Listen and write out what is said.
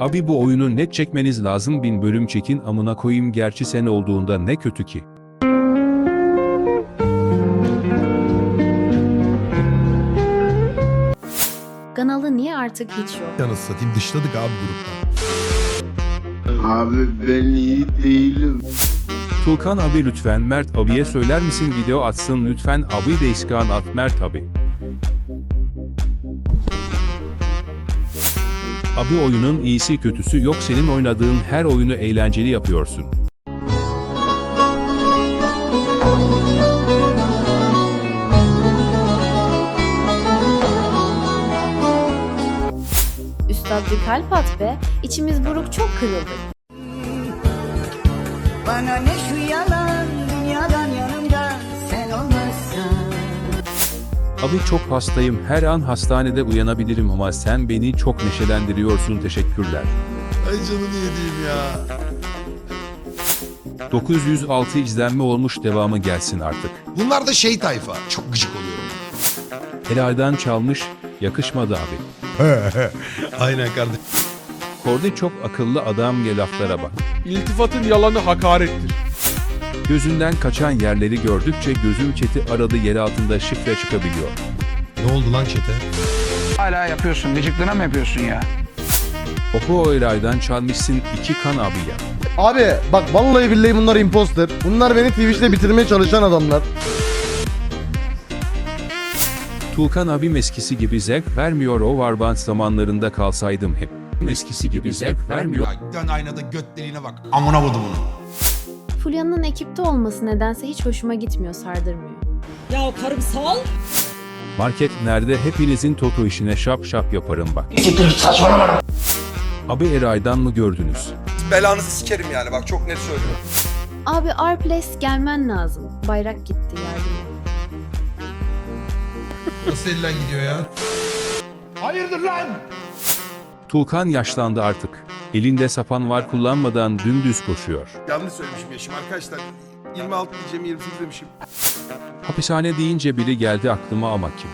Abi bu oyunu net çekmeniz lazım bin bölüm çekin amına koyayım gerçi sen olduğunda ne kötü ki. Ganalı niye artık hiç yok? Yanı satayım dışladık abi gruptan. Abi ben iyi değilim. Tulkan abi lütfen Mert abiye söyler misin video atsın lütfen abi de iskan at Mert abi. Abi oyunun iyisi kötüsü yok senin oynadığın her oyunu eğlenceli yapıyorsun. Üstad bir kalp at be. İçimiz buruk çok kırıldı. Bana ne şu yalan Abi çok hastayım her an hastanede uyanabilirim ama sen beni çok neşelendiriyorsun teşekkürler. Ay canını yediğim ya. 906 izlenme olmuş devamı gelsin artık. Bunlar da şey tayfa. Çok gıcık oluyorum. Helalden çalmış, yakışmadı abi. Aynen kardeşim. Kordi çok akıllı adam ya laflara bak. İltifatın yalanı hakarettir. Gözünden kaçan yerleri gördükçe gözüm çeti aradı yer altında şifre çıkabiliyor. Ne oldu lan çete? Hala yapıyorsun. Gıcıklığına mı yapıyorsun ya? Oku o eraydan çalmışsın iki kan abi ya. Abi bak vallahi billahi bunlar imposter. Bunlar beni Twitch'te bitirmeye çalışan adamlar. Tulkan abim eskisi gibi zevk vermiyor o varbant zamanlarında kalsaydım hep. Eskisi gibi zevk vermiyor. Ya dön aynada göt deliğine bak. Amına vurdum bunu. Fulya'nın ekipte olması nedense hiç hoşuma gitmiyor, sardırmıyor. Ya karım sal. Market nerede hepinizin toto işine şap şap yaparım bak. Abi eraydan mı gördünüz? Belanızı sikerim yani bak çok net söylüyorum. Abi Arples gelmen lazım. Bayrak gitti yardıma. Nasıl elden gidiyor ya? Tulkan yaşlandı artık. Elinde sapan var kullanmadan dümdüz koşuyor. Yanlış söylemişim yaşım arkadaşlar. 26 diyeceğim 28 demişim. Hapishane deyince biri geldi aklıma ama kim?